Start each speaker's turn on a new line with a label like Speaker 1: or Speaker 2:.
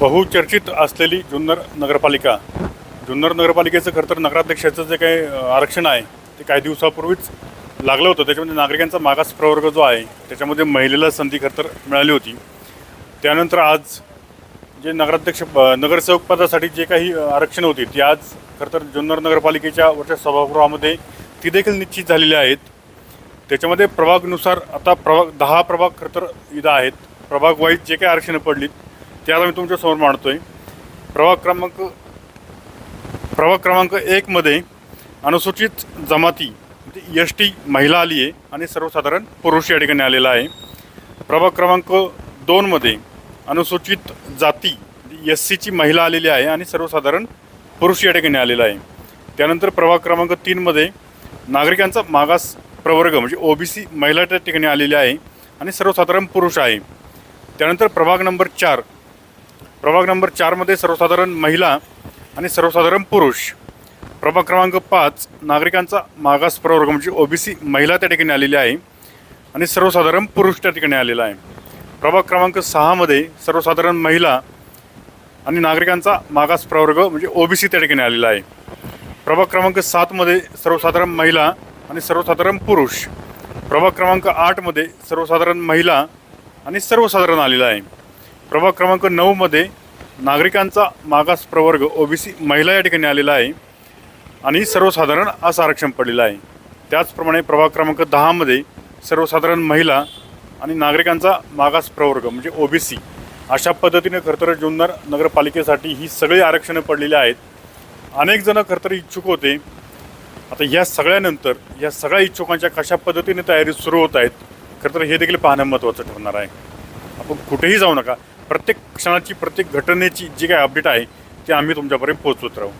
Speaker 1: बहुचर्चित असलेली जुन्नर नगरपालिका. जुन्नर नगरपालिकेचं खरं तर नगराध्यक्षाचं जे काही आरक्षण आहे ते काही दिवसापूर्वीच लागलं होतं. त्याच्यामध्ये नागरिकांचा मागास प्रवर्ग जो आहे त्याच्यामध्ये महिलेला संधी खरं तर मिळाली होती. त्यानंतर आज जे नगराध्यक्ष नगरसेवक पदासाठी जे काही आरक्षण होती ती आज खरं तर जुन्नर नगरपालिकेच्या वरच्या सभागृहामध्ये ती देखील निश्चित झालेली आहेत. त्याच्यामध्ये प्रभागनुसार आता प्रभाग दहा प्रभाग खरं तर इथं आहेत. प्रभाग वाईज जे काही आरक्षणं पडलीत ते आता मी तुमच्यासमोर मांडतो आहे प्रभाग क्रमांक प्रभाग क्रमांक एकमध्ये अनुसूचित जमाती म्हणजे एस टी महिला आली आहे आणि सर्वसाधारण पुरुष या ठिकाणी आलेला आहे. प्रभाग क्रमांक दोनमध्ये अनुसूचित जाती म्हणजे एस सीची महिला आलेली आहे आणि सर्वसाधारण पुरुष या ठिकाणी आलेला आहे. त्यानंतर प्रभाग क्रमांक तीनमध्ये नागरिकांचा मागास प्रवर्ग म्हणजे ओ बी सी महिला त्या ठिकाणी आलेली आहे आणि सर्वसाधारण पुरुष आहे. त्यानंतर प्रभाग नंबर चार प्रभाग नंबर चारमध्ये सर्वसाधारण महिला आणि सर्वसाधारण पुरुष. प्रभाग क्रमांक पाच नागरिकांचा मागास प्रवर्ग म्हणजे ओबीसी महिला त्या ठिकाणी आलेली आहे आणि सर्वसाधारण पुरुष त्या ठिकाणी आलेला आहे. प्रभाग क्रमांक सहामध्ये सर्वसाधारण महिला आणि नागरिकांचा मागास प्रवर्ग म्हणजे ओबीसी त्या ठिकाणी आलेला आहे. प्रभाग क्रमांक सातमध्ये सर्वसाधारण महिला आणि सर्वसाधारण पुरुष. प्रभाग क्रमांक आठमध्ये सर्वसाधारण महिला आणि सर्वसाधारण आलेला आहे. प्रभाग क्रमांक नऊमध्ये नागरिकांचा मागास प्रवर्ग ओबीसी महिला या ठिकाणी आलेला आहे. आणि सर्वसाधारण असं आरक्षण पडलेलं आहे. त्याचप्रमाणे प्रभाग क्रमांक दहामध्ये सर्वसाधारण महिला आणि नागरिकांचा मागास प्रवर्ग म्हणजे ओबीसी अशा पद्धतीने खरंतर जुन्नर नगरपालिकेसाठी ही सगळी आरक्षणं पडलेली आहेत. अनेक जण खरं तर इच्छुक होते. आता ह्या सगळ्यानंतर या सगळ्या इच्छुकांच्या कशा पद्धतीने तयारी सुरू होत आहेत खरंतर हे देखील पाहणं महत्त्वाचं ठरणार आहे. आपण कुठेही जाऊ नका. प्रत्येक क्षणाची प्रत्येक घटनेची जी काही अपडेट आहे ती आम्ही तुमच्यापर्यंत पोहोचवत राहू.